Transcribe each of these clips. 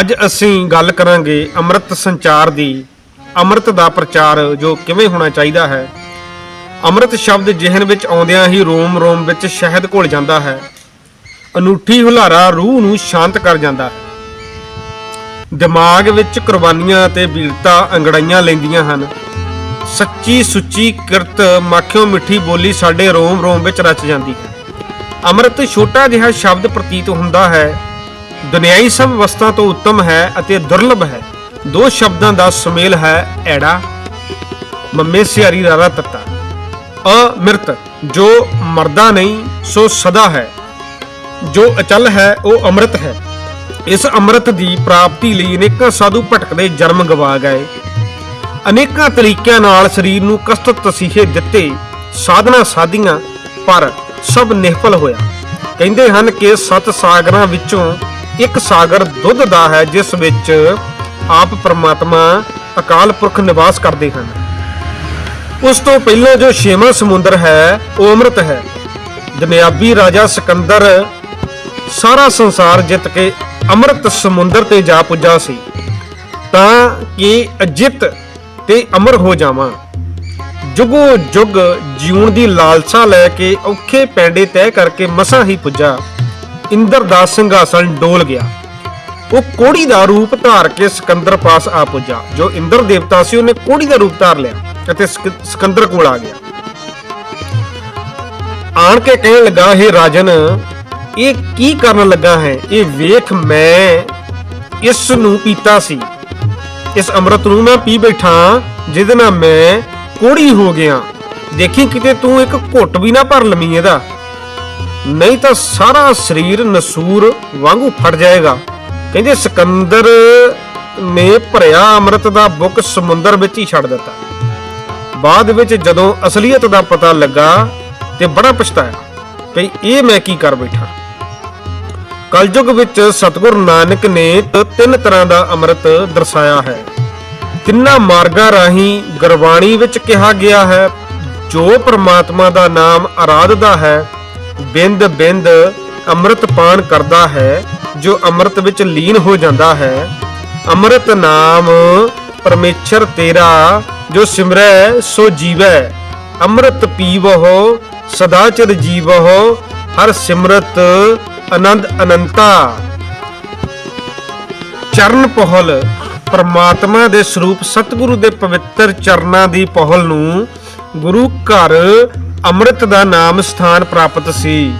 ਅੱਜ ਅਸੀਂ ਗੱਲ ਕਰਾਂਗੇ ਅੰਮ੍ਰਿਤ ਸੰਚਾਰ ਦੀ। ਅੰਮ੍ਰਿਤ ਦਾ ਪ੍ਰਚਾਰ ਜੋ ਕਿਵੇਂ ਹੋਣਾ ਚਾਹੀਦਾ ਹੈ। ਅੰਮ੍ਰਿਤ ਸ਼ਬਦ ਜਿਹਨ ਵਿੱਚ ਆਉਂਦਿਆਂ ਹੀ ਰੋਮ ਰੋਮ ਵਿੱਚ ਸ਼ਹਿਦ ਘੁਲ ਜਾਂਦਾ ਹੈ। ਅਨੂਠੀ ਹੁਲਾਰਾ ਰੂਹ ਨੂੰ ਸ਼ਾਂਤ ਕਰ ਜਾਂਦਾ ਹੈ। ਦਿਮਾਗ ਵਿੱਚ ਕੁਰਬਾਨੀਆਂ ਅਤੇ ਵੀਰਤਾ ਅੰਗੜਾਈਆਂ ਲੈਂਦੀਆਂ ਹਨ। ਸੱਚੀ ਸੁੱਚੀ ਕਿਰਤ ਮਾਖਿਓ ਮਿੱਠੀ ਬੋਲੀ ਸਾਡੇ ਰੋਮ ਰੋਮ ਵਿੱਚ ਰਚ ਜਾਂਦੀ ਹੈ। ਅੰਮ੍ਰਿਤ ਛੋਟਾ ਜਿਹਾ ਸ਼ਬਦ ਪ੍ਰਤੀਤ ਹੁੰਦਾ ਹੈ। ਦੁਨਿਆਈ ਸਭ ਵਸਤਾਂ ਤੋਂ ਉੱਤਮ ਹੈ ਅਤੇ ਦੁਰਲਭ ਹੈ। ਦੋ ਸ਼ਬਦਾਂ ਦਾ ਸੁਮੇਲ ਹੈ ਐੜਾ, ਮੰਮੇ ਸਿਆਰੀ ਰਾਰਾ ਤੱਤਾ। ਅਮਿਰਤ, ਜੋ ਮਰਦਾ ਨਹੀਂ, ਸੋ ਸਦਾ ਹੈ। ਜੋ ਅਚਲ ਹੈ, ਉਹ ਅੰਮ੍ਰਿਤ ਹੈ। ਇਸ ਅੰਮ੍ਰਿਤ ਦੀ ਪ੍ਰਾਪਤੀ ਲਈ ਅਨੇਕਾਂ ਸਾਧੂ ਭਟਕਦੇ ਜਨਮ ਗਵਾ ਗਏ। ਅਨੇਕਾਂ ਤਰੀਕਿਆਂ ਨਾਲ ਸਰੀਰ ਨੂੰ ਕਸ਼ਟ ਤਸੀਹੇ ਦਿੱਤੇ, ਸਾਧਨਾ ਸਾਧੀਆਂ, ਪਰ ਸਭ ਨਿਹਫਲ ਹੋਇਆ। ਕਹਿੰਦੇ ਹਨ ਕਿ ਸੱਤ ਸਾਗਰਾਂ ਵਿੱਚੋਂ ਇੱਕ ਸਾਗਰ ਦੁੱਧ ਦਾ ਹੈ, ਜਿਸ ਵਿੱਚ ਆਪ ਪਰਮਾਤਮਾ ਅਕਾਲ ਪੁਰਖ ਨਿਵਾਸ ਕਰਦੇ ਹਨ। ਉਸ ਤੋਂ ਪਹਿਲਾਂ ਜੋ ਛੇਵਾਂ ਸਮੁੰਦਰ ਹੈ, ਉਹ ਅੰਮ੍ਰਿਤ ਹੈ। ਦੁਨਿਆਵੀ ਰਾਜਾ ਸਿਕੰਦਰ ਸਾਰਾ ਸੰਸਾਰ ਜਿੱਤ ਕੇ ਅੰਮ੍ਰਿਤ ਸਮੁੰਦਰ ਤੇ ਜਾ ਪੁੱਜਾ ਸੀ। ਤਾਂ ਕਿ ਅਜਿੱਤ ਤੇ ਅਮਰ ਹੋ ਜਾਵਾਂ। ਜੁਗੋ ਜੁਗ ਜਿਉਣ ਦੀ ਲਾਲਸਾ ਲੈ ਕੇ ਔਖੇ ਪੈਂਡੇ ਤੈਅ ਕਰਕੇ ਮਸਾਂ ਹੀ ਪੁੱਜਾ। ਇੰਦਰ ਦਾ ਸਿੰਘਾਸਣ ਡੋਲ ਗਿਆ। ਉਹ ਕੋੜੀ ਦਾ ਰੂਪ ਧਾਰ ਕੇ ਸਿਕੰਦਰ ਪਾਸ ਆ ਪੁੱਜਾ, ਜੋ ਇੰਦਰ ਦੇਵਤਾ ਸੀ, ਉਹਨੇ ਕੋੜੀ ਦਾ ਰੂਪ ਧਾਰ ਲਿਆ ਅਤੇ ਸਿਕੰਦਰ ਕੋਲ ਆ ਗਿਆ। ਆਣ ਕੇ ਕਹਿਣ ਲੱਗਾ ਇਹ ਰਾਜਨ, ਇਹ ਕੀ ਕਰਨ ਲੱਗਾ ਹੈ? ਇਹ ਵੇਖ ਮੈਂ ਇਸ ਨੂੰ ਪੀਤਾ ਸੀ। ਇਸ ਅੰਮ੍ਰਿਤ ਨੂੰ ਮੈਂ ਪੀ ਬੈਠਾ, ਜਿਹਦੇ ਨਾਲ ਮੈਂ ਕੋੜੀ ਹੋ ਗਿਆ। ਦੇਖੀ ਕਿਤੇ ਤੂੰ ਇੱਕ ਘੁੱਟ ਵੀ ਨਾ ਭਰ ਲਵੀਂ ਇਹਦਾ। ਨਹੀਂ ਤਾਂ ਸਾਰਾ ਸਰੀਰ ਨਸੂਰ ਵਾਂਗੂ ਫਟ ਜਾਏਗਾ। ਕਹਿੰਦੇ, ਸਿਕੰਦਰ ਨੇ ਭਰਿਆ ਅੰਮ੍ਰਿਤ ਦਾ ਬੁੱਕ ਸਮੁੰਦਰ ਵਿੱਚ ਹੀ ਛੱਡ ਦਿੱਤਾ। ਬਾਅਦ ਵਿੱਚ ਜਦੋਂ ਅਸਲੀਅਤ ਦਾ ਪਤਾ ਲੱਗਾ ਤੇ ਬੜਾ ਪਛਤਾਇਆ ਕਿ ਇਹ ਮੈਂ ਕੀ ਕਰ ਬੈਠਾ। ਕਲਯੁਗ ਵਿੱਚ ਸਤਿਗੁਰ ਨਾਨਕ ਨੇ ਤਿੰਨ ਤਰ੍ਹਾਂ ਦਾ ਅੰਮ੍ਰਿਤ ਦਰਸਾਇਆ ਹੈ। ਤਿੰਨਾਂ ਮਾਰਗਾਂ ਰਾਹੀਂ ਗੁਰਬਾਣੀ ਵਿੱਚ ਕਿਹਾ ਗਿਆ ਹੈ, ਜੋ ਪ੍ਰਮਾਤਮਾ ਦਾ ਨਾਮ ਆਰਾਧਦਾ ਹੈ ਬਿੰਦ ਬਿੰਦ ਅੰਮ੍ਰਿਤ ਪਾਨ ਕਰਦਾ ਹੈ, ਜੋ ਅੰਮ੍ਰਿਤ ਵਿੱਚ ਲੀਨ ਹੋ ਜਾਂਦਾ ਹੈ। ਅੰਮ੍ਰਿਤ ਨਾਮ ਪਰਮੇਸ਼ਰ ਤੇਰਾ, ਜੋ ਸਿਮਰੈ, ਸੋ ਜੀਵੈ। ਅੰਮ੍ਰਿਤ ਪੀਵਹੁ, ਸਦਾ ਚਿਰ ਜੀਵਹੁ, ਹਰ ਸਿਮਰਤ ਆਨੰਦ ਅਨੰਤਾ। ਚਰਨ ਪਹਲ, ਪ੍ਰਮਾਤਮਾ ਦੇ ਸਰੂਪ ਸਤਿਗੁਰੂ ਦੇ ਪਵਿੱਤਰ ਚਰਨਾਂ ਦੀ ਪਹਲ ਨੂੰ ਗੁਰੂ ਘਰ ਅੰਮ੍ਰਿਤ ਦਾ ਨਾਮ ਸਥਾਨ ਪ੍ਰਾਪਤ ਸੀ।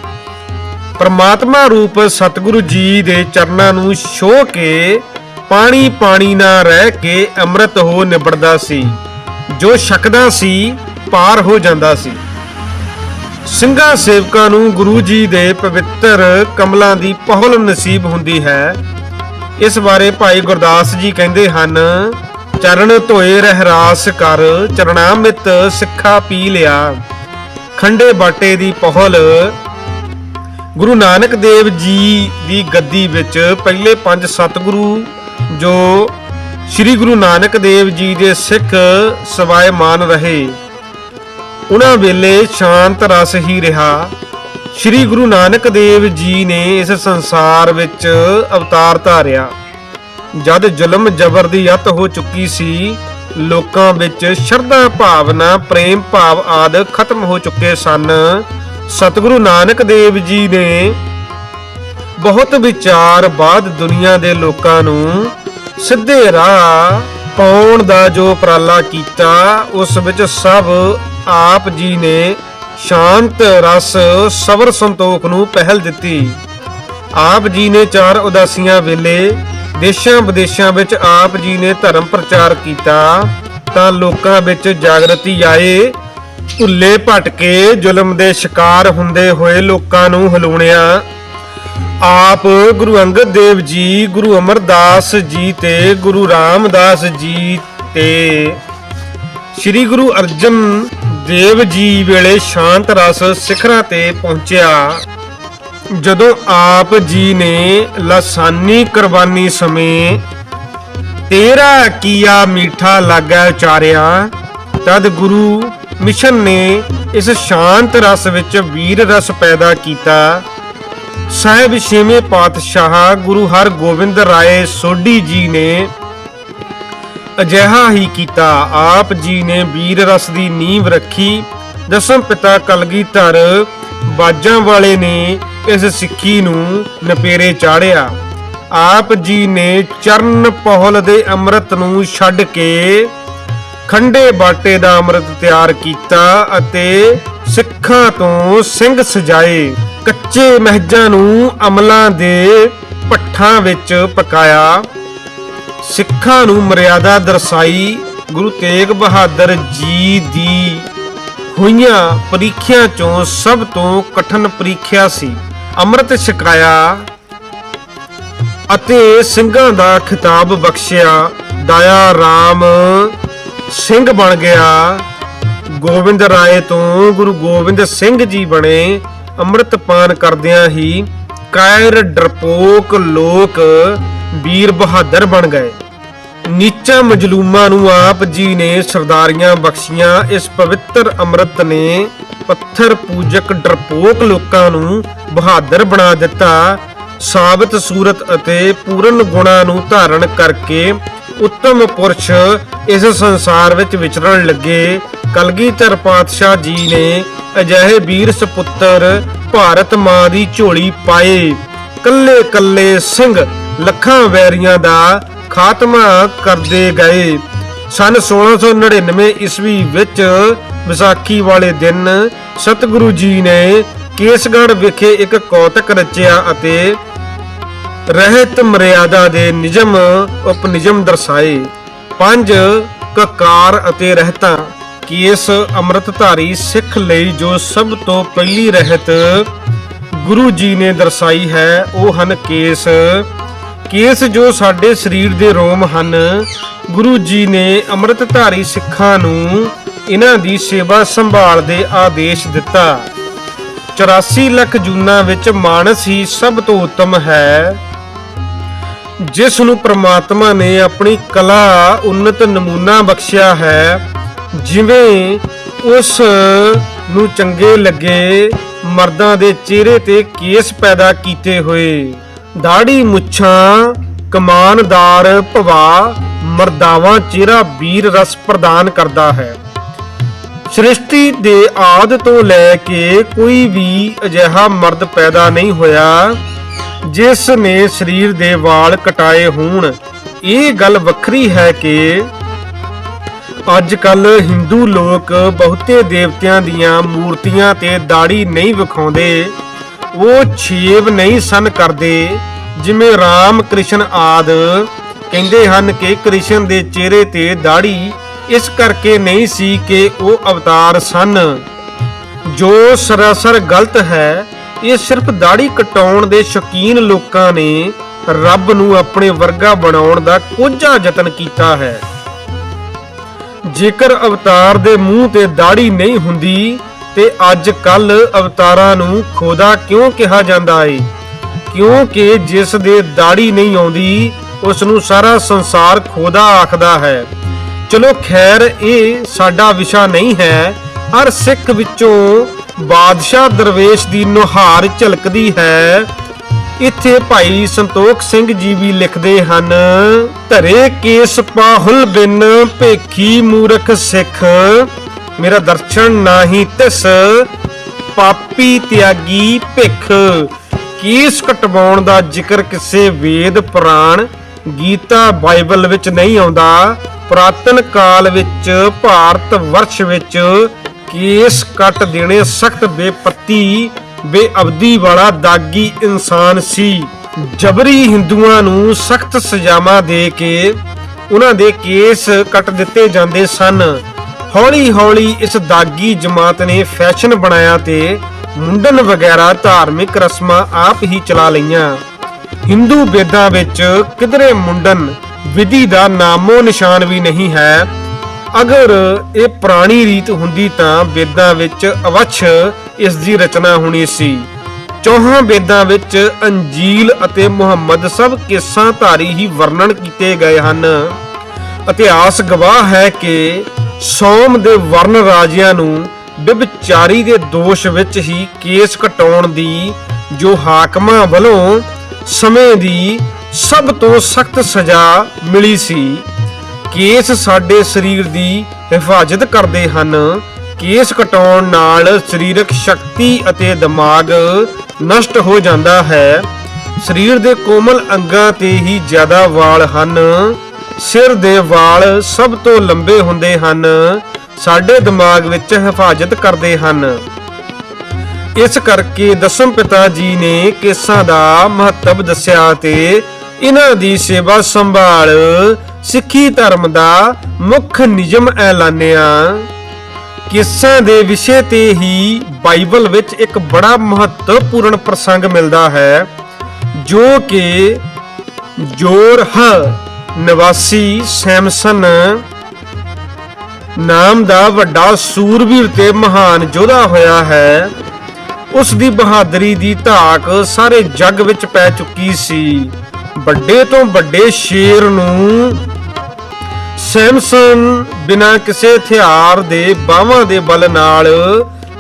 ਪ੍ਰਮਾਤਮਾ ਰੂਪ ਸਤਿਗੁਰੂ ਜੀ ਦੇ ਚਰਨਾਂ ਨੂੰ ਛੋ ਕੇ ਪਾਣੀ ਪਾਣੀ ਨਾ ਰਹਿ ਕੇ ਅੰਮ੍ਰਿਤ ਹੋ ਨਿਬੜਦਾ ਸੀ। ਜੋ ਛਕਦਾ ਸੀ, ਪਾਰ ਹੋ ਜਾਂਦਾ ਸੀ। ਸਿੰਘਾਂ ਸੇਵਕਾਂ ਨੂੰ ਗੁਰੂ ਜੀ ਦੇ ਪਵਿੱਤਰ ਕਮਲਾਂ ਦੀ ਪਹੁਲ ਨਸੀਬ ਹੁੰਦੀ ਹੈ। ਇਸ ਬਾਰੇ ਭਾਈ ਗੁਰਦਾਸ ਜੀ ਕਹਿੰਦੇ ਹਨ, ਚਰਨ ਧੋਏ ਰਹਿਰਾਸ ਕਰ ਚਰਨਾਮਿਤ ਸਿੱਖਾ ਪੀ ਲਿਆ। ਖੰਡੇ ਬਾਟੇ ਦੀ ਪਹੁਲ। ਗੁਰੂ ਨਾਨਕ ਦੇਵ ਜੀ ਦੀ ਗੱਦੀ ਵਿੱਚ ਪਹਿਲੇ ਪੰਜ ਸਤਿਗੁਰੂ, ਜੋ ਸ੍ਰੀ ਗੁਰੂ ਨਾਨਕ ਦੇਵ ਜੀ ਦੇ ਸਿੱਖ ਸਵਾਏ ਰਹੇ। ਉਹਨਾਂ ਵੇਲੇ ਸ਼ਾਂਤ ਰਸ ਹੀ ਰਿਹਾ। ਸ੍ਰੀ ਗੁਰੂ ਨਾਨਕ ਦੇਵ ਜੀ ਨੇ ਇਸ ਸੰਸਾਰ ਵਿੱਚ ਅਵਤਾਰ ਧਾਰਿਆ। ਜਦ ਜ਼ੁਲਮ ਜ਼ਬਰ ਦੀ ਅਤ ਹੋ ਚੁੱਕੀ ਸੀ ਲੋਕਾਂ ਵਿੱਚ ਸ਼ਰਧਾ ਭਾਵਨਾ, ਪ੍ਰੇਮ ਭਾਵ ਆਦ ਖਤਮ ਹੋ ਚੁੱਕੇ ਸਨ। ਸਤਿਗੁਰੂ ਨਾਨਕ ਦੇਵ ਜੀ ਨੇ ਬਹੁਤ ਵਿਚਾਰ ਬਾਅਦ ਦੁਨੀਆ ਦੇ ਲੋਕਾਂ ਨੂੰ ਸਿੱਧੇ ਰਾਹ ਪਾਉਣ ਦਾ ਜੋ ਉਪਰਾਲਾ ਕੀਤਾ, ਉਸ ਵਿੱਚ ਸਭ ਆਪ ਜੀ ਨੇ ਸ਼ਾਂਤ, ਰਸ, ਸਬਰ ਸੰਤੋਖ ਨੂੰ ਪਹਿਲ ਦਿੱਤੀ। ਆਪ ਜੀ ਨੇ ਚਾਰ ਉਦਾਸੀਆਂ ਵੇਲੇ ਦੇਸ਼ਾਂ ਵਿਦੇਸ਼ਾਂ ਵਿੱਚ ਆਪ ਜੀ ਨੇ ਧਰਮ ਪ੍ਰਚਾਰ ਕੀਤਾ, ਤਾਂ ਲੋਕਾਂ ਵਿੱਚ ਜਾਗਰਤੀ ਆਏ। ਭੁੱਲੇ ਭਟਕੇ ਜ਼ੁਲਮ ਦੇ ਸ਼ਿਕਾਰ ਹੁੰਦੇ ਹੋਏ ਲੋਕਾਂ ਨੂੰ ਹਲੂਣਿਆ ਆਪ ਗੁਰੂ ਅੰਗਦ ਦੇਵ ਜੀ, ਗੁਰੂ ਅਮਰਦਾਸ ਜੀ ਤੇ ਗੁਰੂ ਰਾਮਦਾਸ ਜੀ ਤੇ ਸ੍ਰੀ ਗੁਰੂ ਅਰਜਨ ਦੇਵ ਜੀ ਵੇਲੇ ਸ਼ਾਂਤ ਰਸ ਸਿਖਰਾਂ ਤੇ ਪਹੁੰਚਿਆ। ਜਦੋਂ ਆਪ ਜੀ ਨੇ ਲਸਾਨੀ ਕੁਰਬਾਨੀ ਸਮੇਂ ਤੇਰਾ ਕੀਆ ਮੀਠਾ ਲਾਗਾ ਉਚਾਰਿਆ, ਤਦ ਗੁਰੂ ਮਿਸ਼ਨ ਨੇ ਇਸ ਸ਼ਾਂਤ ਰਸ ਵਿੱਚ ਵੀਰ ਰਸ ਪੈਦਾ ਕੀਤਾ। ਸਾਹਿਬ ਛੇਵੇਂ ਪਾਤਸ਼ਾਹ ਗੁਰੂ ਹਰਗੋਬਿੰਦ ਰਾਏ ਸੋਢੀ ਜੀ ਨੇ ਅਜਿਹਾ ਹੀ ਕੀਤਾ। ਆਪ ਜੀ ਨੇ ਵੀਰ ਰਸ ਦੀ ਨੀਂਵ ਰੱਖੀ। ਦਸਮ ਪਿਤਾ ਕਲਗੀਧਰ ਬਾਜਾਂ ਵਾਲੇ ਨੇ ਇਸ ਸਿੱਖੀ ਨੂੰ ਨਪੇਰੇ ਚਾੜਿਆ। ਆਪ ਜੀ ਨੇ ਚਰਨ ਪਹਲ ਦੇ ਅੰਮ੍ਰਿਤ ਨੂੰ ਛੱਡ ਕੇ ਖੰਡੇ ਬਾਟੇ ਦਾ ਅੰਮ੍ਰਿਤ ਤਿਆਰ ਕੀਤਾ ਅਤੇ ਸਿੱਖਾਂ ਤੋਂ ਸਿੰਘ ਸਜਾਏ ਕੱਚੇ ਮਹਿਜਾਂ ਨੂੰ ਅਮਲਾਂ ਦੇ ਪੱਠਾਂ ਵਿੱਚ ਪਕਾਇਆ। ਸਿੱਖਾਂ ਨੂੰ ਮਰਿਆਦਾ ਦਰਸਾਈ ਗੁਰੂ ਤੇਗ ਬਹਾਦਰ ਜੀ ਦੀ ਹੋਈਆਂ ਪ੍ਰੀਖਿਆ ਚੋਂ ਸਭ ਤੋਂ ਕਠਿਨ ਪ੍ਰੀਖਿਆ ਸੀ। ਅੰਮ੍ਰਿਤ ਛਕਾਇਆ ਅਤੇ ਸਿੰਘਾਂ ਦਾ ਖਿਤਾਬ ਬਖਸ਼ਿਆ, ਦਇਆ ਰਾਮ ਸਿੰਘ ਬਣ ਗਿਆ। ਗੋਬਿੰਦ ਰਾਏ ਤੋਂ ਗੁਰੂ ਗੋਬਿੰਦ ਸਿੰਘ ਜੀ ਬਣੇ ਅੰਮ੍ਰਿਤ ਪਾਨ ਕਰਦਿਆਂ ਹੀ ਕਾਇਰ ਡਰਪੋਕ ਲੋਕ ਵੀਰ ਬਹਾਦਰ ਬਣ ਗਏ। ਨੀਚਾ ਮਜਲੂਮਾਂ ਨੂੰ ਆਪ ਜੀ ਨੇ ਸਰਦਾਰੀਆਂ ਬਖਸ਼ੀਆਂ। ਇਸ ਪਵਿੱਤਰ ਅੰਮ੍ਰਿਤ ਨੇ ਪੱਥਰ ਪੂਜਕ ਡਰਪੋਕ ਲੋਕਾਂ ਨੂੰ ਬਹਾਦਰ ਬਣਾ ਦਿੱਤਾ। ਸਾਬਤ ਸੂਰਤ ਅਤੇ ਪੂਰਨ ਗੁਣਾਂ ਨੂੰ ਧਾਰਨ ਕਰਕੇ ਉੱਤਮ ਪੁਰਸ਼ ਇਸ ਸੰਸਾਰ ਵਿੱਚ ਵਿਚਰਨ ਲੱਗੇ। ਕਲਗੀਧਰ ਪਾਤਸ਼ਾਹ ਜੀ ਨੇ ਅਜਿਹੇ ਵੀਰ ਸੁਪੁੱਤਰ ਭਾਰਤ ਮਾਂ ਦੀ ਝੋਲੀ ਪਾਏ। ਕੱਲੇ ਕੱਲੇ ਸਿੰਘ ਲੱਖਾਂ ਵੈਰੀਆਂ ਦਾ ਖਾਤਮਾ ਕਰਦੇ ਗਏ। ਸਨ 1699 ਈਸਵੀ ਵਿੱਚ ਵਿਸਾਖੀ ਵਾਲੇ ਦਿਨ ਸਤਿਗੁਰੂ ਜੀ ਨੇ ਕੇਸਗੜ੍ਹ ਵਿਖੇ ਇੱਕ ਕੌਤਕ ਰਚਿਆ ਅਤੇ ਰਹਿਤ ਮਰਿਆਦਾ ਦੇ ਨਿਯਮ, ਉਪਨਿਯਮ ਦਰਸਾਏ। ਪੰਜ ਕਕਾਰ ਅਤੇ ਰਹਿਤਾਂ, ਕੇਸ ਅੰਮ੍ਰਿਤਧਾਰੀ ਸਿੱਖ ਲਈ ਜੋ ਸਭ ਤੋਂ ਪਹਿਲੀ ਰਹਿਤ ਗੁਰੂ ਜੀ ਨੇ ਦਰਸਾਈ ਹੈ, ਉਹ ਹਨ ਕੇਸ। ਕੇਸ ਜੋ ਸਾਡੇ ਸਰੀਰ ਦੇ ਰੋਮ ਹਨ, ਗੁਰੂ ਜੀ ਨੇ ਅੰਮ੍ਰਿਤਧਾਰੀ ਸਿੱਖਾਂ ਨੂੰ ਇਹਨਾਂ ਦੀ ਸੇਵਾ ਸੰਭਾਲ ਦੇ ਆਦੇਸ਼ ਦਿੱਤਾ। 84 ਲੱਖ ਜੂਨਾ ਵਿੱਚ ਮਾਨਸ ਹੀ ਸਭ ਤੋਂ ਉੱਤਮ ਹੈ। ਜਿਸ ਨੂੰ ਪ੍ਰਮਾਤਮਾ ਨੇ ਆਪਣੀ ਕਲਾ ਉન્નਤ ਨਮੂਨਾ ਬਖਸ਼ਿਆ ਹੈ, ਜਿਵੇਂ ਉਸ ਨੂੰ ਚੰਗੇ ਲੱਗੇ ਮਰਦਾਂ ਦੇ ਚਿਹਰੇ ਤੇ ਕੇਸ ਪੈਦਾ ਕੀਤੇ ਹੋਏ। ਦਾੜੀ ਮੁੱਛਾਂ, ਕਮਾਨਦਾਰ ਭਵਾ ਮਰਦਾਵਾ ਚਿਹਰਾ ਵੀਰ ਰਸ ਪ੍ਰਦਾਨ ਕਰਦਾ ਹੈ। ਸ੍ਰਿਸ਼ਟੀ ਦੇ ਆਦ ਤੋਂ ਲੈ ਕੇ ਕੋਈ ਵੀ ਅਜਿਹਾ ਮਰਦ ਪੈਦਾ ਨਹੀਂ ਹੋਇਆ, ਜਿਸ ਨੇ ਸਰੀਰ ਦੇ ਵਾਲ ਕਟਾਏ ਹੋਣ। ਇਹ ਗੱਲ ਵੱਖਰੀ ਹੈ ਕਿ ਅੱਜ ਕੱਲ ਹਿੰਦੂ ਲੋਕ ਬਹੁਤੇ ਦੇਵਤਿਆਂ ਦੀਆਂ ਮੂਰਤੀਆਂ ਤੇ ਦਾੜੀ ਨਹੀਂ ਵਿਖਾਉਂਦੇ। ਉਹ ਛੇਵ ਨਹੀਂ ਸਨ ਕਰਦੇ, ਜਿਵੇਂ ਰਾਮ ਕ੍ਰਿਸ਼ਨ ਆਦ ਕਹਿੰਦੇ ਹਨ ਕਿ ਕ੍ਰਿਸ਼ਨ ਦੇ ਚਿਹਰੇ ਤੇ ਦਾੜੀ ਇਸ ਕਰਕੇ ਨਹੀਂ ਸੀ ਕਿ ਉਹ ਅਵਤਾਰ ਸਨ। ਜੋ ਸਰਾਸਰ ਗਲਤ ਹੈ, ਇਹ ਸਿਰਫ ਦਾੜੀ ਕਟਾਉਣ ਦੇ ਸ਼ੌਕੀਨ ਲੋਕਾਂ ਨੇ ਰੱਬ ਨੂੰ ਆਪਣੇ ਵਰਗਾ ਬਣਾਉਣ ਦਾ ਕੋਝਾ ਯਤਨ ਕੀਤਾ ਹੈ। ਜੇਕਰ ਅਵਤਾਰ ਦੇ ਮੂੰਹ ਤੇ ਦਾੜੀ ਨਹੀਂ ਹੁੰਦੀ, ਤੇ ਅੱਜ ਕੱਲ ਅਵਤਾਰਾਂ ਨੂੰ ਖੋਦਾ ਕਿਉਂ ਕਿਹਾ ਜਾਂਦਾ ਏ? ਕਿਉਂਕਿ ਜਿਸ ਦੇ ਦਾੜੀ ਨਹੀਂ ਆਉਂਦੀ, ਉਸ ਨੂੰ ਸਾਰਾ ਸੰਸਾਰ ਖੋਦਾ ਆਖਦਾ ਹੈ। ਚਲੋ ਖੈਰ, ਇਹ ਸਾਡਾ ਵਿਸ਼ਾ ਨਹੀਂ ਹੈ। ਹਰ ਸਿੱਖ ਵਿੱਚੋਂ ਬਾਦਸ਼ਾਹ ਦਰਵੇਸ਼ ਦੀ ਨੁਹਾਰ ਝਲਕਦੀ ਹੈ। ਇੱਥੇ ਭਾਈ ਸੰਤੋਖ ਸਿੰਘ ਜੀ ਵੀ ਲਿਖਦੇ ਹਨ, ਧਰੇ ਕੇਸ ਪਾਹੁਲ ਬਿਨ ਭੇਖੀ ਮੂਰਖ ਸਿੱਖ, ਮੇਰਾ ਦਰਸ਼ਨ ਨਾਹੀ ਤਿਸ, ਪਾਪੀ ਤਿਆਗੀ ਭਿਖ। ਕੇਸ ਕਟਵਾਉਣ ਦਾ ਜ਼ਿਕਰ ਕਿਸੇ ਵੇਦ ਪੁਰਾਣ ਗੀਤਾ ਬਾਈਬਲ ਵਿੱਚ ਨਹੀਂ ਆਉਂਦਾ। ਪੁਰਾਤਨ ਕਾਲ ਵਿੱਚ ਭਾਰਤ ਵਰਸ਼ ਵਿੱਚ ਕੇਸ ਕੱਟ ਦੇਣੇ ਸਖਤ ਬੇਪੱਤੀ, ਬੇਅਬਦੀ ਵਾਲਾ ਦਾਗੀ ਇਨਸਾਨ ਸੀ। ਜਬਰੀ ਹਿੰਦੂਆਂ ਨੂੰ ਸਖਤ ਸਜ਼ਾਵਾਂ ਦੇ ਕੇ ਉਹਨਾਂ ਦੇ ਕੇਸ ਕੱਟ ਦਿੱਤੇ ਜਾਂਦੇ ਸਨ। ਹੌਲੀ-ਹੌਲੀ ਇਸ ਦਾਗੀ ਜਮਾਤ ਨੇ ਫੈਸ਼ਨ ਬਣਾਇਆ ਤੇ ਮੁੰਡਨ ਵਗੈਰਾ ਧਾਰਮਿਕ ਰਸਮਾਂ ਆਪ ਹੀ ਚਲਾ ਲਈਆਂ। ਹਿੰਦੂ ਵੇਦਾਂ ਵਿੱਚ ਕਿਧਰੇ ਮੁੰਡਨ ਵਿਧੀ ਦਾ ਨਾਮੋ ਨਿਸ਼ਾਨ ਵੀ ਨਹੀਂ ਹੈ। ਅਗਰ ਇਹ ਪੁਰਾਣੀ ਰੀਤ ਹੁੰਦੀ ਤਾਂ ਵੇਦਾਂ ਵਿੱਚ ਅਵਛ ਇਸ ਦੀ ਰਚਨਾ ਹੋਣੀ ਸੀ। ਚੌਹਾਂ ਵੇਦਾਂ ਵਿੱਚ ਅੰਜੀਲ ਅਤੇ ਮੁਹੰਮਦ ਸਭ ਕੇਸਾਂ ਧਾਰੀ ਹੀ ਵਰਣਨ ਕੀਤੇ ਗਏ ਹਨ। ਇਤਿਹਾਸ ਗਵਾਹ ਹੈ ਕਿ ਸੋਮ ਦੇ ਵਰਨ ਰਾਜਿਆਂ ਨੂੰ ਵਿਭਚਾਰੀ ਦੇ ਦੋਸ਼ ਵਿੱਚ ਹੀ ਕੇਸ ਕਟਾਉਣ ਦੀ ਜੋ ਹਾਕਮਾਂ ਵੱਲੋਂ ਸਮੇਂ ਦੀ ਸਭ ਤੋਂ ਸਖਤ ਸਜ਼ਾ ਮਿਲੀ ਸੀ। ਕੇਸ ਸਾਡੇ ਸਰੀਰ ਦੀ ਹਿਫਾਜ਼ਤ ਕਰਦੇ ਹਨ। ਕੇਸ ਕਟਾਉਣ ਨਾਲ ਸਰੀਰਕ ਸ਼ਕਤੀ ਅਤੇ ਦਿਮਾਗ ਨਸ਼ਟ ਹੋ ਜਾਂਦਾ ਹੈ। ਸਰੀਰ ਦੇ ਕੋਮਲ ਅੰਗਾਂ ਤੇ ਹੀ ਜ਼ਿਆਦਾ ਵਾਲ ਹਨ। ਸਿਰ ਦੇ ਵਾਲ ਸਭ ਤੋਂ ਲੰਬੇ ਹੁੰਦੇ ਹਨ। ਸਾਡੇ ਦਿਮਾਗ ਵਿੱਚ ਹਿਫਾਜ਼ਤ ਕਰਦੇ ਹਨ। ਇਸ ਕਰਕੇ ਦਸਮ ਪਿਤਾ ਜੀ ਨੇ ਕੇਸਾਂ ਦਾ ਮਹੱਤਵ ਦੱਸਿਆ ਤੇ ਇਹਨਾਂ ਦੀ ਸੇਵਾ ਸੰਭਾਲ ਸਿੱਖੀ ਧਰਮ ਦਾ ਮੁੱਖ ਨਿਯਮ ਐਲਾਨਿਆ। ਕੇਸਾਂ ਦੇ ਵਿਸ਼ੇ ਤੇ ਹੀ ਬਾਈਬਲ ਵਿੱਚ ਇੱਕ ਬੜਾ ਮਹੱਤਵਪੂਰਨ ਪ੍ਰਸੰਗ ਮਿਲਦਾ ਹੈ, ਜੋ ਕਿ ਜੋਰਹ ਨਿਵਾਸੀ ਸੈਮਸਨ ਨਾਮ ਦਾ ਵੱਡਾ ਸੂਰਬੀਰ ਤੇ ਮਹਾਨ ਯੋਧਾ ਹੋਇਆ ਹੈ। ਉਸ ਦੀ ਬਹਾਦਰੀ ਦੀ ਧਾਕ ਸਾਰੇ ਜੱਗ ਵਿੱਚ ਪੈ ਚੁੱਕੀ ਸੀ। ਵੱਡੇ ਤੋਂ ਵੱਡੇ ਸ਼ੇਰ ਨੂੰ ਸੈਮਸਨ ਬਿਨਾਂ ਕਿਸੇ ਹਥਿਆਰ ਦੇ ਬਾਹਾਂ ਦੇ ਬਲ ਨਾਲ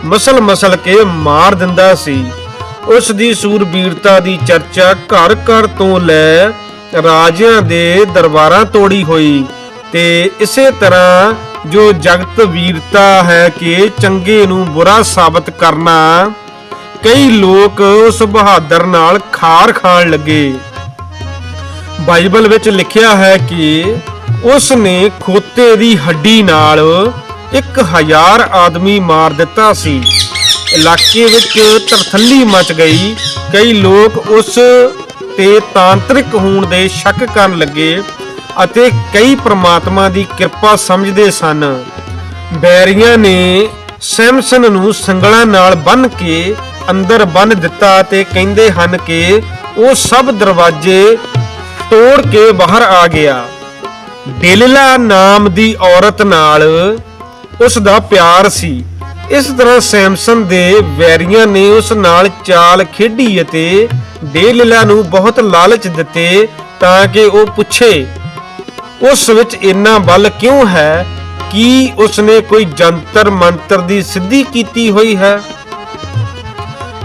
ਮਸਲ ਮਸਲ ਕੇ ਮਾਰ ਦਿੰਦਾ ਸੀ। ਉਸ ਦੀ ਸੂਰਬੀਰਤਾ ਦੀ ਚਰਚਾ ਘਰ ਘਰ ਤੋਂ ਲੈ ਰਾਜਿਆਂ ਦੇ ਦਰਬਾਰਾਂ ਤੋੜੀ ਹੋਈ ਤੇ ਇਸੇ ਤਰ੍ਹਾਂ ਜੋ ਜਗਤ ਵੀਰਤਾ ਹੈ ਕਿ ਚੰਗੇ ਨੂੰ ਬੁਰਾ ਸਾਬਤ ਕਰਨਾ ਕਈ ਲੋਕ ਉਸ ਬਹਾਦਰ ਨਾਲ ਖਾਰ ਖਾਣ ਲੱਗੇ। ਬਾਈਬਲ ਵਿੱਚ ਲਿਖਿਆ ਹੈ ਕਿ ਉਸ ਨੇ ਖੋਤੇ ਦੀ ਹੱਡੀ ਨਾਲ 1000 ਆਦਮੀ ਮਾਰ ਦਿੱਤਾ ਸੀ। ਇਲਾਕੇ ਵਿੱਚ ਤਰਥੱਲੀ ਮਚ ਗਈ। ਕਈ ਲੋਕ ਉਸ ਤੇ ਤਾਂਤਰਿਕ ਹੋਣ ਦੇ ਸ਼ੱਕ ਕਰਨ ਲੱਗੇ ਅਤੇ ਕਈ ਪ੍ਰਮਾਤਮਾ ਦੀ ਕਿਰਪਾ ਸਮਝਦੇ ਸਨ। ਬੈਰੀਆਂ ਨੇ ਸੈਮਸਨ ਨੂੰ ਸੰਗਲਾਂ ਨਾਲ ਬੰਨ ਕੇ ਅੰਦਰ ਬੰਨ ਦਿੱਤਾ ਤੇ ਕਹਿੰਦੇ ਹਨ ਕਿ ਉਹ ਸਭ ਦਰਵਾਜ਼ੇ ਤੋੜ ਕੇ ਬਾਹਰ ਆ ਗਿਆ। ਡੇਲਿਲਾ ਨਾਮ ਦੀ ਔਰਤ ਨਾਲ ਉਸ ਦਾ ਪਿਆਰ ਸੀ। ਇਸ ਤਰ੍ਹਾਂ ਸੈਮਸਨ ਦੇ ਵੈਰੀਆਂ ਨੇ ਉਸ ਨਾਲ ਚਾਲ ਖੇਡੀ ਅਤੇ ਡੇਲਿਲਾ ਨੂੰ ਬਹੁਤ ਲਾਲਚ ਦਿੱਤੇ ਤਾਂ ਕਿ ਉਹ ਪੁੱਛੇ, ਉਸ ਵਿੱਚ ਇੰਨਾ ਬਲ ਕਿਉਂ ਹੈ? ਕੀ ਉਸਨੇ ਕੋਈ ਜੰਤਰ ਮੰਤਰ ਦੀ ਸਿੱਧੀ ਕੀਤੀ ਹੋਈ ਹੈ?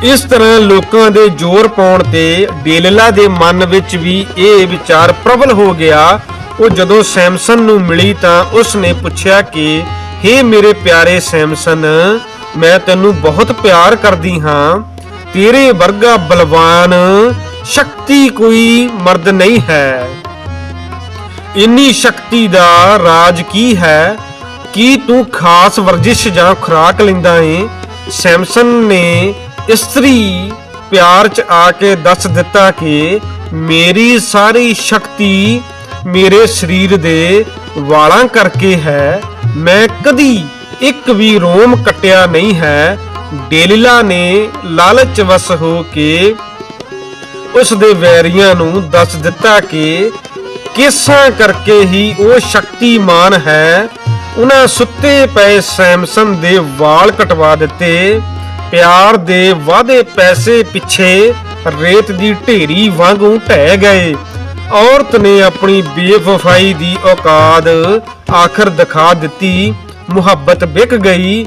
ਇਸ ਤਰ੍ਹਾਂ ਲੋਕਾਂ ਦੇ ਜ਼ੋਰ ਪਾਉਣ ਤੇ ਡੇਲਲਾ ਦੇ ਮਨ ਵਿੱਚ ਵੀ ਇਹ ਵਿਚਾਰ ਪ੍ਰਬਲ ਹੋ ਗਿਆ। ਉਹ ਜਦੋਂ ਸੈਮਸਨ ਨੂੰ ਮਿਲੀ ਤਾਂ ਉਸ ਨੇ ਪੁੱਛਿਆ ਕਿ हे ਮੇਰੇ ਪਿਆਰੇ ਸੈਮਸਨ, ਮੈਂ ਤੈਨੂੰ ਬਹੁਤ ਪਿਆਰ ਕਰਦੀ ਹਾਂ। ਤੇਰੇ ਵਰਗਾ ਬਲਵਾਨ ਸ਼ਕਤੀ ਕੋਈ ਮਰਦ ਨਹੀਂ ਹੈ। ਇੰਨੀ ਸ਼ਕਤੀ ਦਾ ਰਾਜ ਕੀ ਹੈ? ਕੀ ਤੂੰ ਖਾਸ ਵਰਜਿਸ਼ ਜਾਂ ਖੁਰਾਕ ਲੈਂਦਾ ਏ? ਸੈਮਸਨ ਨੇ ਇਸਤਰੀ ਪਿਆਰ ਚ ਆ ਕੇ ਦੱਸ ਦਿੱਤਾ ਕਿ ਮੇਰੀ ਸਾਰੀ ਸ਼ਕਤੀ ਮੇਰੇ ਸਰੀਰ ਦੇ ਵਾਲਾਂ ਕਰਕੇ ਹੈ। ਮੈਂ ਕਦੀ ਇੱਕ ਵੀ ਰੋਮ ਕੱਟਿਆ ਨਹੀਂ ਹੈ। ਡੇਲਿਲਾ ਨੇ ਲਾਲਚ ਵਸ ਹੋ ਕੇ ਉਸ ਦੇ ਵੈਰੀਆਂ ਨੂੰ ਦੱਸ ਦਿੱਤਾ ਕਿ ਕੇਸਾਂ ਕਰਕੇ ਹੀ ਉਹ ਸ਼ਕਤੀਮਾਨ ਹੈ। ਉਹਨਾਂ ਸੁੱਤੇ ਪਏ ਸੈਮਸਨ ਦੇ ਵਾਲ ਕਟਵਾ ਦਿੱਤੇ। ਪਿਆਰ ਦੇ ਵਾਅਦੇ ਪੈਸੇ ਪਿੱਛੇ ਰੇਤ ਦੀ ਢੇਰੀ ਵਾਂਗੂ ਢਹਿ ਗਏ। ਔਰਤ ਨੇ ਆਪਣੀ ਬੇਵਫਾਈ ਦੀ ਔਕਾਤ ਆਖਰ ਦਿਖਾ ਦਿੱਤੀ। ਮੁਹੱਬਤ ਵਿਕ ਗਈ।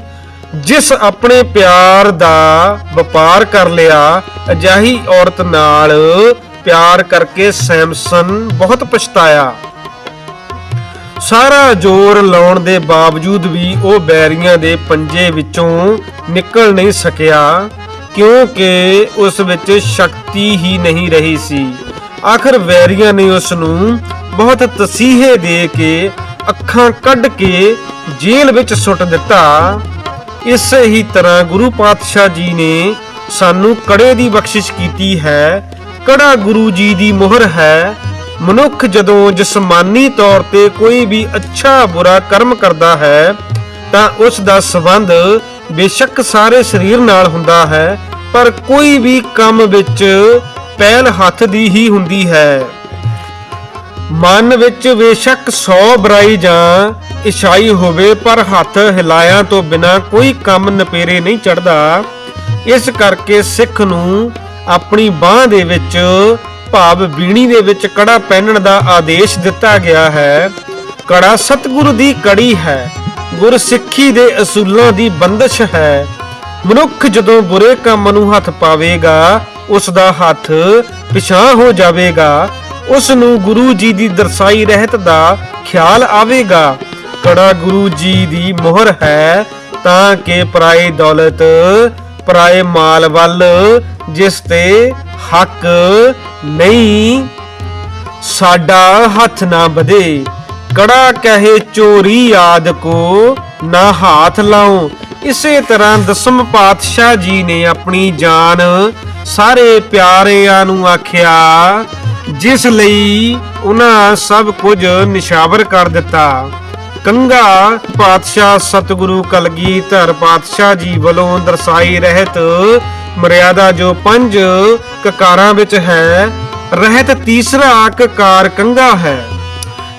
ਜਿਸ ਆਪਣੇ ਪਿਆਰ ਦਾ ਵਪਾਰ ਕਰ ਲਿਆ, ਅਜਾਹੀ ਔਰਤ ਨਾਲ ਪਿਆਰ ਕਰਕੇ ਸੈਮਸਨ ਬਹੁਤ ਪਛਤਾਇਆ। ਸਾਰਾ ਜ਼ੋਰ ਲਾਉਣ ਦੇ ਬਾਵਜੂਦ ਵੀ ਉਹ ਬੈਰੀਆਂ ਦੇ ਪੰਜੇ ਵਿੱਚੋਂ ਨਿਕਲ ਨਹੀਂ ਸਕਿਆ, ਕਿਉਂਕਿ ਉਸ ਵਿੱਚ ਸ਼ਕਤੀ ਹੀ ਨਹੀਂ ਰਹੀ ਸੀ। ਆਖਰ ਵੈਰੀਆਂ ਨੇ ਉਸ ਨੂੰ ਬਹੁਤ ਤਸੀਹੇ ਦੇ ਕੇ ਅੱਖਾਂ ਕੱਢ ਕੇ ਜੇਲ੍ਹ ਵਿੱਚ ਸੁੱਟ ਦਿੱਤਾ। ਇਸੇ ਹੀ ਤਰ੍ਹਾਂ ਗੁਰੂ ਪਾਤਸ਼ਾਹ ਜੀ ਨੇ ਸਾਨੂੰ ਕੜੇ ਦੀ ਬਖਸ਼ਿਸ਼ ਕੀਤੀ ਹੈ। ਕੜਾ ਗੁਰੂ ਜੀ ਦੀ ਮੋਹਰ ਹੈ। ਮਨੁੱਖ ਜਦੋਂ ਜਿਸਮਾਨੀ ਤੌਰ ਤੇ ਕੋਈ ਵੀ ਅੱਛਾ ਬੁਰਾ ਕਰਮ ਕਰਦਾ ਹੈ, ਤਾਂ ਉਸ ਦਾ ਸਬੰਧ ਬੇਸ਼ੱਕ ਸਾਰੇ ਸਰੀਰ ਨਾਲ ਹੁੰਦਾ ਹੈ, ਪਰ ਕੋਈ ਵੀ ਕੰਮ ਵਿੱਚ ਪਹਿਲ ਹੱਥ ਦੀ ਹੀ ਹੁੰਦੀ ਹੈ। ਮਨ ਵਿੱਚ ਬੇਸ਼ੱਕ 100 ਬੁਰਾਈ ਜਾਂ ਇਛਾਈ ਹੋਵੇ, ਪਰ ਹੱਥ ਹਿਲਾਇਆ ਤੋਂ ਬਿਨਾ ਕੋਈ ਕੰਮ ਨਪੇਰੇ ਨਹੀਂ ਚੜਦਾ ਇਸ ਕਰਕੇ ਸਿੱਖ ਨੂੰ ਆਪਣੀ ਬਾਹ ਦੇ ਵਿੱਚ ਭਾਵ ਬੀਣੀ ਦੇ ਵਿੱਚ ਕੜਾ ਪਹਿਨਣ ਦਾ ਆਦੇਸ਼ ਦਿੱਤਾ ਗਿਆ ਹੈ। ਕੜਾ ਸਤਿਗੁਰੂ ਦੀ ਕੜੀ ਹੈ। ਗੁਰ ਦੇ ਅਸੂਲਾਂ ਦੀ ਬੰਦਸ਼ ਹੈ। ਮਨੁੱਖ ਜਦੋਂ ਬੁਰੇ ਕੰਮ ਨੂੰ ਹੱਥ ਪਾਵੇਗਾ, ਉਸ ਦਾ ਹੱਥ ਪਿਛਾਂ ਹੋ ਜਾਵੇਗਾ। ਉਸ ਨੂੰ ਗੁਰੂ ਜੀ ਦੀ ਦਰਸਾਈ ਰਹਿਤ ਦਾ ਖਿਆਲ ਆਵੇਗਾ। ਕੜਾ ਗੁਰੂ ਜੀ ਦੀ ਮੋਹਰ ਹੈ, ਤਾਂ ਕਿ ਪਰਾਈ ਦੌਲਤ, ਪਰਾਏ ਮਾਲ ਵੱਲ, ਜਿਸ ਤੇ ਹੱਕ ਨਹੀਂ। ਸਾਡਾ ਹੱਥ ਨਾ ਵਧੇ। ਕੜਾ ਕਹੇ ਚੋਰੀ ਯਾਦ ਕੋ ਨਾ ਹੱਥ ਲਾਉ। ਇਸੇ ਤਰ੍ਹਾਂ ਦਸਮ ਪਾਤਸ਼ਾਹ ਜੀ ਨੇ ਆਪਣੀ ਜਾਨ ਸਾਰੇ ਪਿਆਰਿਆਂ ਨੂੰ ਆਖਿਆ, ਜਿਸ ਲਈ ਉਹਨਾਂ ਸਭ ਕੁਝ ਨਿਸ਼ਾਵਰ ਕਰ ਦਿੱਤਾ। ਕੰਗਾ ਪਾਤਸ਼ਾਹ ਸਤਿਗੁਰੂ ਕਲਗੀਧਰ ਪਾਤਸ਼ਾਹ ਜੀ ਵੱਲੋਂ ਦਰਸਾਈ ਰਹਿਤ ਮਰਿਆਦਾ ਜੋ ਪੰਜ ਕਕਾਰਾਂ ਵਿੱਚ ਹੈ, ਰਹਿਤ ਤੀਸਰਾ ਕਕਾਰ ਕੰਗਾ ਹੈ।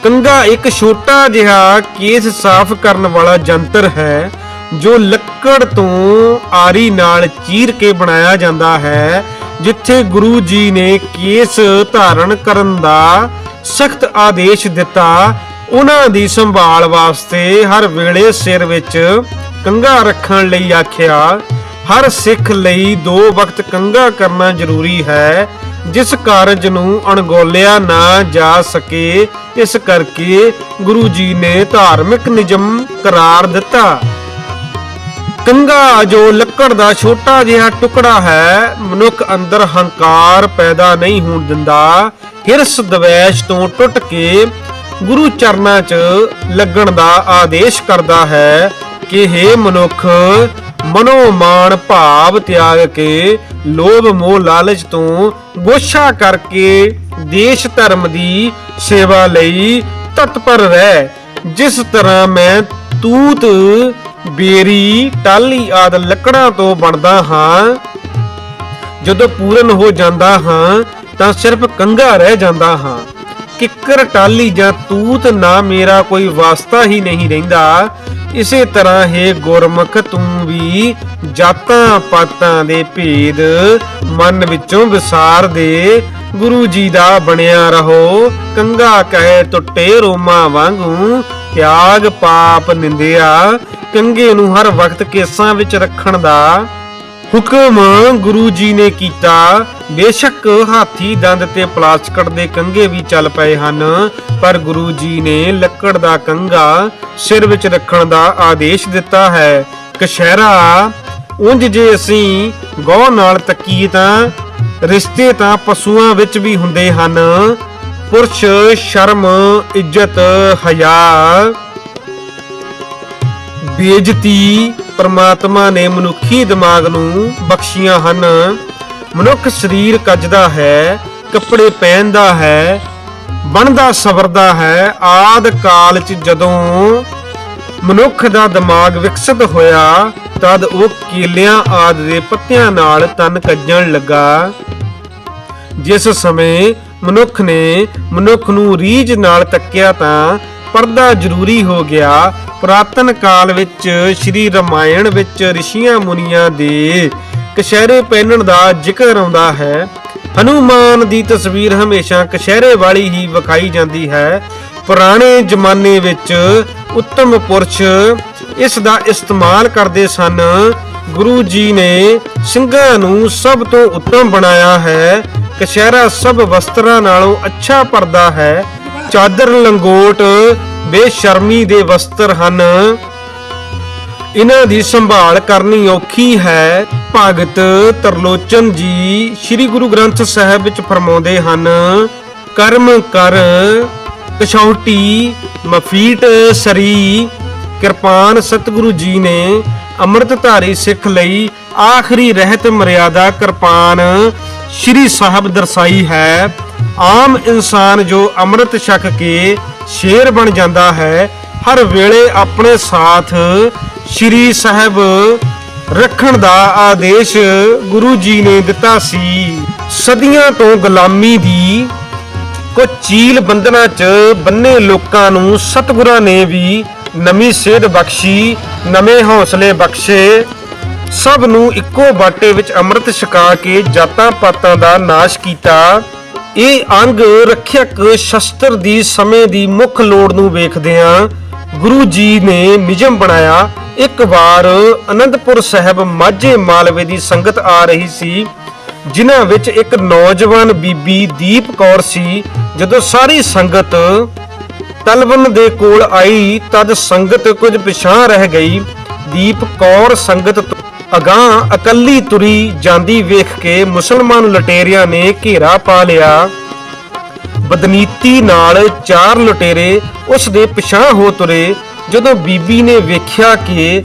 ਕੰਗਾ ਇੱਕ ਛੋਟਾ ਜਿਹਾ ਕੇਸ ਸਾਫ਼ ਕਰਨ ਵਾਲਾ ਯੰਤਰ ਹੈ, ਜੋ ਲੱਕੜ ਤੋਂ ਆਰੀ ਨਾਲ ਚੀਰ ਕੇ ਬਣਾਇਆ ਜਾਂਦਾ ਹੈ, ਜਿੱਥੇ ਗੁਰੂ ਜੀ ਨੇ ਕੇਸ ਧਾਰਨ ਕਰਨ ਦਾ ਸਖਤ ਆਦੇਸ਼ ਦਿੱਤਾ। ਉਹਨਾਂ ਦੀ ਸੰਭਾਲ ਵਾਸਤੇ ਹਰ ਵੇਲੇ ਸਿਰ ਵਿੱਚ ਕੰਗਾ ਰੱਖਣ ਲਈ ਆਖਿਆ ਹਰ ਸਿੱਖ ਲਈ ਦੋ ਵਕਤ ਕੰਗਾ ਕਰਨਾ ਜ਼ਰੂਰੀ ਹੈ, ਜਿਸ ਕਾਰਜ ਨੂੰ ਅਣਗੌਲਿਆ ਨਾ ਜਾ ਸਕੇ। ਇਸ ਕਰਕੇ ਗੁਰੂ ਜੀ ਨੇ ਧਾਰਮਿਕ ਨਿਯਮ ਕਰਾਰ ਦਿੱਤਾ। ਕੰਗਾ ਜੋ ਲੱਕੜ ਦਾ ਛੋਟਾ ਜਿਹਾ ਟੁਕੜਾ ਹੈ, ਮਨੁੱਖ ਅੰਦਰ ਹੰਕਾਰ ਪੈਦਾ ਨਹੀਂ ਹੋਣ ਦਿੰਦਾ। ਹਿਰਸ ਦਵੇਸ਼ ਤੋਂ ਟੁੱਟ ਕੇ ਗੁਰੂ ਚਰਨਾਂ 'ਚ ਲੱਗਣ ਦਾ ਆਦੇਸ਼ ਕਰਦਾ ਹੈ ਕਿ हे ਮਨੁੱਖ ਮਨੋਮਾਨ ਭਾਵ ਤਿਆਗ ਕੇ ਲੋਭ ਮੋਹ ਲਾਲਚ ਤੋਂ ਗੋਸ਼ਾ ਕਰਕੇ ਦੇਸ਼ ਧਰਮ ਦੀ ਸੇਵਾ ਲਈ ਤਤਪਰ ਰਹਿ। ਜਿਸ ਤਰ੍ਹਾਂ ਮੈਂ ਤੂਤ, ਬੇਰੀ ਟਾਲੀ ਆਦ ਲੱਕੜਾਂ ਤੋਂ ਬਣਦਾ ਹਾਂ, ਜਦੋਂ ਪੂਰਨ ਹੋ ਜਾਂਦਾ ਹਾਂ, ਤਾਂ ਸਿਰਫ ਕੰਗਾ ਰਹਿ ਜਾਂਦਾ ਹਾਂ। ਕਿੱਕਰ ਟਾਲੀ ਜਾਂ ਤੂਤ ਨਾ ਮੇਰਾ ਕੋਈ ਵਾਸਤਾ ਹੀ ਨਹੀਂ ਰਹਿੰਦਾ। ਇਸੇ ਤਰ੍ਹਾਂ ਹੈ ਗੁਰਮੁਖ, ਤੂੰ ਵੀ ਜਾਤਾਂ ਪਾਤਾਂ ਦੇ ਭੇਦ ਮਨ ਵਿੱਚੋਂ ਵਿਸਾਰ ਦੇ। ਗੁਰੂ ਜੀ ਦਾ ਬਣਿਆ ਰਹੋ, ਕੰਗਾ ਕਹੇ ਟੁੱਟੇ ਰੋਮਾ ਵਾਂਗੂ। ਤਿਆਗ ਪਾਪ ਨਿੰਦਿਆ, ਕੰਗੇ ਨੂੰ ਹਰ ਵਕਤ ਕੇਸਾਂ ਵਿੱਚ ਰੱਖਣ ਦਾ। ਹੁਕਮ ਗੁਰੂ ਜੀ ਨੇ ਕੀਤਾ। ਬੇਸ਼ੱਕ ਹਾਥੀ ਦੰਦ ਤੇ ਪਲਾਸਟਿਕ ਦੇ ਕੰਗੇ ਵੀ ਚੱਲ ਪਏ ਹਨ, ਪਰ ਗੁਰੂ ਜੀ ਨੇ ਲੱਕੜ ਦਾ ਕੰਗਾ ਸਿਰ ਵਿੱਚ ਰੱਖਣ ਦਾ ਆਦੇਸ਼ ਦਿੱਤਾ ਹੈ। ਕਸ਼ਹਿਰਾ ਉਂਝ ਜੇ ਅਸੀਂ ਗੌ ਨਾਲ ਤੱਕੀਏ ਤਾਂ ਰਿਸ਼ਤੇ ਤਾਂ ਪਸ਼ੂਆਂ ਵਿੱਚ ਵੀ ਹੁੰਦੇ ਹਨ। ਪੁਰਸ਼ ਸ਼ਰਮ, ਇੱਜ਼ਤ, ਹਯਾ। ਬੇਇੱਜ਼ਤੀ ਪਰਮਾਤਮਾ ਨੇ ਮਨੁੱਖੀ ਦਿਮਾਗ ਨੂੰ ਬਖਸ਼ੀਆਂ ਹਨ। ਮਨੁੱਖ ਸਰੀਰ ਕੱਜਦਾ ਹੈ, ਕੱਪੜੇ ਪਹਿਨਦਾ ਹੈ, ਬਣਦਾ, ਸਵਰਦਾ ਹੈ। ਆਦ ਕਾਲ ਚ ਜਦੋਂ ਮਨੁੱਖ ਦਾ ਦਿਮਾਗ ਵਿਕਸਿਤ ਹੋਇਆ, ਤਦ ਉਹ ਕੇਲਿਆਂ ਆਦ ਦੇ ਪੱਤਿਆਂ ਨਾਲ ਤਨ ਕੱਜਣ ਲੱਗਾ। ਜਿਸ ਸਮੇਂ ਮਨੁੱਖ ਨੇ ਮਨੁੱਖ ਨੂੰ ਰੀਝ ਨਾਲ ਤੱਕਿਆ ਤਾਂ ਪਰਦਾ ਜ਼ਰੂਰੀ ਹੋ ਗਿਆ ਪੁਰਾਤਨ ਕਾਲ ਵਿੱਚ ਸ਼੍ਰੀ ਰਮਾਇਣ ਵਿੱਚ ਰਿਸ਼ੀਆਂ ਮੁਨੀਆਂ ਦੇ ਕਸ਼ਹਿਰੇ ਪਹਿਨਣ ਦਾ ਜ਼ਿਕਰ ਆਉਂਦਾ ਹੈ। ਹਨੂਮਾਨ ਦੀ ਤਸਵੀਰ ਹਮੇਸ਼ਾ ਕਸ਼ਹਿਰੇ ਵਾਲੀ ਹੀ ਵਿਖਾਈ ਜਾਂਦੀ ਹੈ। ਪੁਰਾਣੇ ਜ਼ਮਾਨੇ ਵਿੱਚ ਉੱਤਮ ਪੁਰਸ਼ ਇਸ ਦਾ ਇਸਤੇਮਾਲ ਕਰਦੇ ਸਨ। ਗੁਰੂ ਜੀ ਨੇ ਸਿੰਘਾਂ ਨੂੰ ਸਭ ਤੋਂ ਉੱਤਮ ਬਣਾਇਆ ਹੈ। ਕਸ਼ਹਿਰਾ ਸਭ ਵਸਤਰਾਂ ਨਾਲੋਂ ਅੱਛਾ ਪਰਦਾ ਹੈ। ਚਾਦਰ, ਲੰਗੋਟ ਬੇਸ਼ਰਮੀ ਦੇ ਵਸਤਰ ਹਨ। ਇਹਨਾਂ ਦੀ ਸੰਭਾਲ ਕਰਨੀ ਔਖੀ ਹੈ। ਭਗਤ ਤਰਲੋਚਨ ਜੀ ਸ੍ਰੀ ਗੁਰੂ ਗ੍ਰੰਥ ਸਾਹਿਬ ਵਿੱਚ ਫਰਮਾਉਂਦੇ ਹਨ, ਕਰਮ ਕਰ, ਕਛੌਟੀ ਮਫੀਟ ਸਰੀ। ਕਿਰਪਾਨ ਸਤਿਗੁਰੂ ਜੀ ਨੇ ਅੰਮ੍ਰਿਤਧਾਰੀ ਸਿੱਖ ਲਈ ਆਖਰੀ ਰਹਿਤ ਮਰਿਆਦਾ ਕਿਰਪਾਨ ਸ੍ਰੀ ਸਾਹਿਬ ਦਰਸਾਈ ਹੈ। ਆਮ ਇਨਸਾਨ ਜੋ ਅੰਮ੍ਰਿਤ ਛਕ ਕੇ ਸ਼ੇਰ ਬਣ ਜਾਂਦਾ ਹੈ। ਹਰ ਵੇਲੇ ਆਪਣੇ ਸਾਥ ਸ੍ਰੀ ਸਾਹਿਬ ਰੱਖਣ ਦਾ ਆਦੇਸ਼ ਗੁਰੂ ਜੀ ਨੇ ਦਿੱਤਾ ਸੀ। ਸਦੀਆਂ ਤੋਂ ਗੁਲਾਮੀ ਦੀ ਕੋ ਚੀਲ ਬੰਧਨਾਂ 'ਚ ਬੰਨੇ ਲੋਕਾਂ ਨੂੰ ਸਤਿਗੁਰਾਂ ਨੇ ਵੀ ਨਵੀਂ ਸੇਧ ਬਖਸ਼ੀ, ਨਵੇਂ ਹੌਸਲੇ ਬਖਸ਼ੇ। ਸਭ ਨੂੰ ਇੱਕੋ ਬਾਟੇ ਵਿੱਚ ਅੰਮ੍ਰਿਤ ਛਕਾ ਕੇ ਜਾਤਾਂ ਪਾਤਾਂ ਦਾ ਨਾਸ਼ ਕੀਤਾ। ਇਹ ਅੰਗ ਰੱਖਿਅਕ ਸ਼ਸਤਰ ਦੀ ਸਮੇਂ ਦੀ ਮੁੱਖ ਲੋੜ ਨੂੰ ਵੇਖਦਿਆਂ ਗੁਰੂ ਜੀ ਨੇ ਨਿਯਮ ਬਣਾਇਆ। ਇੱਕ ਵਾਰ ਅਨੰਦਪੁਰ ਸਾਹਿਬ ਮਾਝੇ ਮਾਲਵੇ ਦੀ ਸੰਗਤ ਆ ਰਹੀ ਸੀ, ਜਿਨ੍ਹਾਂ ਵਿੱਚ ਇੱਕ ਨੌਜਵਾਨ ਬੀਬੀ ਦੀਪ ਕੌਰ ਸੀ। ਜਦੋਂ ਸਾਰੀ ਸੰਗਤ ਤਲਵਨ ਦੇ ਕੋਲ ਆਈ, ਤਦ ਸੰਗਤ ਕੁਝ ਪਿਛਾਂ ਰਹਿ ਗਈ। ਦੀਪ ਕੌਰ ਸੰਗਤ ਅਗਾਂਹ ਇਕੱਲੀ ਤੁਰੀ ਜਾਂਦੀ ਵੇਖ ਕੇ ਮੁਸਲਮਾਨ ਲਟੇਰਿਆਂ ਨੇ ਘੇਰਾ ਪਾ ਲਿਆ। ਬਦਨੀਤੀ ਨਾਲ ਚਾਰ ਲਟੇਰੇ ਉਸ ਦੇ ਪਿਛਾਂ ਹੋ ਤੁਰੇ, ਜਦੋਂ ਬੀਬੀ ਨੇ ਵੇਖਿਆ ਕਿ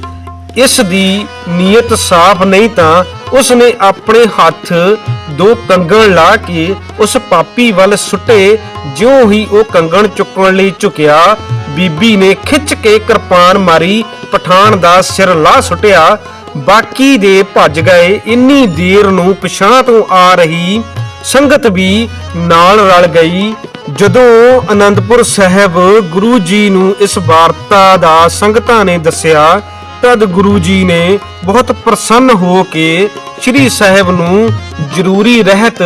ਇਸ ਦੀ ਨੀਅਤ ਸਾਫ਼ ਨਹੀਂ ਤਾਂ ਉਸ ਨੇ ਆਪਣੇ ਹੱਥ ਦੋ ਕੰਗਣ ਲਾ ਕੇ ਉਸ ਪਾਪੀ ਵੱਲ ਸੁੱਟੇ, ਜਿਉਂ ਹੀ ਉਹ ਕੰਗਣ ਚੁੱਕਣ ਲਈ ਝੁਕਿਆ। ਬੀਬੀ ਨੇ ਖਿੱਚ ਕੇ ਕਿਰਪਾਨ ਮਾਰੀ, ਪਠਾਨ ਦਾ ਸਿਰ ਲਾਹ ਸੁੱਟਿਆ। ਬਾਕੀ ਦੇ ਭੱਜ ਗਏ। ਇੰਨੀ ਦੇਰ ਨੂੰ ਪਿਛਾਂ ਤੋਂ ਆ ਰਹੀ ਸੰਗਤ ਵੀ ਨਾਲ ਰਲ ਗਈ। ਜਦੋਂ ਅਨੰਦਪੁਰ ਸਾਹਿਬ ਗੁਰੂ ਜੀ ਨੂੰ ਇਸ ਵਾਰਤਾ ਦਾ ਸੰਗਤਾਂ ਨੇ ਦੱਸਿਆ, ਤਦ ਗੁਰੂ ਜੀ ਨੇ ਬਹੁਤ ਪ੍ਰਸੰਨ ਹੋ ਕੇ ਸ੍ਰੀ ਸਾਹਿਬ ਨੂੰ ਜ਼ਰੂਰੀ ਰਹਿਤ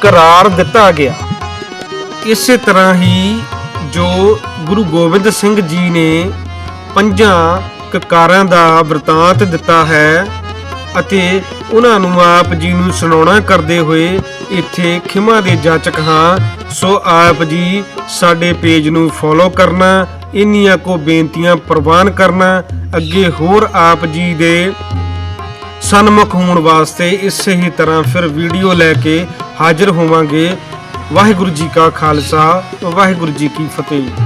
ਕਰਾਰ ਦਿੱਤਾ ਗਿਆ। ਇਸੇ ਤਰ੍ਹਾਂ ਹੀ ਜੋ ਗੁਰੂ ਗੋਬਿੰਦ ਸਿੰਘ ਜੀ ਨੇ ਪੰਜਾਂ ਕਾਰਾਂ ਦਾ ਵਰਤਾਂਤ ਦਿੱਤਾ ਹੈ ਅਤੇ ਉਹਨਾਂ ਨੂੰ ਆਪ ਜੀ ਨੂੰ ਸੁਣਾਉਣਾ ਕਰਦੇ ਹੋਏ ਇੱਥੇ ਖਿਮਾ ਦੇ ਜਾਚਕ ਹਾਂ। ਸੋ ਆਪ ਜੀ ਸਾਡੇ ਪੇਜ ਨੂੰ ਫੋਲੋ ਕਰਨਾ, ਇੰਨੀਆਂ ਕੋ ਬੇਨਤੀਆਂ ਪ੍ਰਵਾਨ ਕਰਨਾ, ਅੱਗੇ ਹੋਰ ਆਪ ਜੀ ਦੇ ਸਨਮੁਖ ਹੋਣ ਵਾਸਤੇ ਇਸੇ ਹੀ ਤਰ੍ਹਾਂ ਫਿਰ ਵੀਡੀਓ ਲੈ ਕੇ ਹਾਜ਼ਰ ਹੋਵਾਂਗੇ। ਵਾਹਿਗੁਰੂ ਜੀ ਕਾ ਖਾਲਸਾ, ਵਾਹਿਗੁਰੂ ਜੀ ਕੀ ਫਤਿਹ।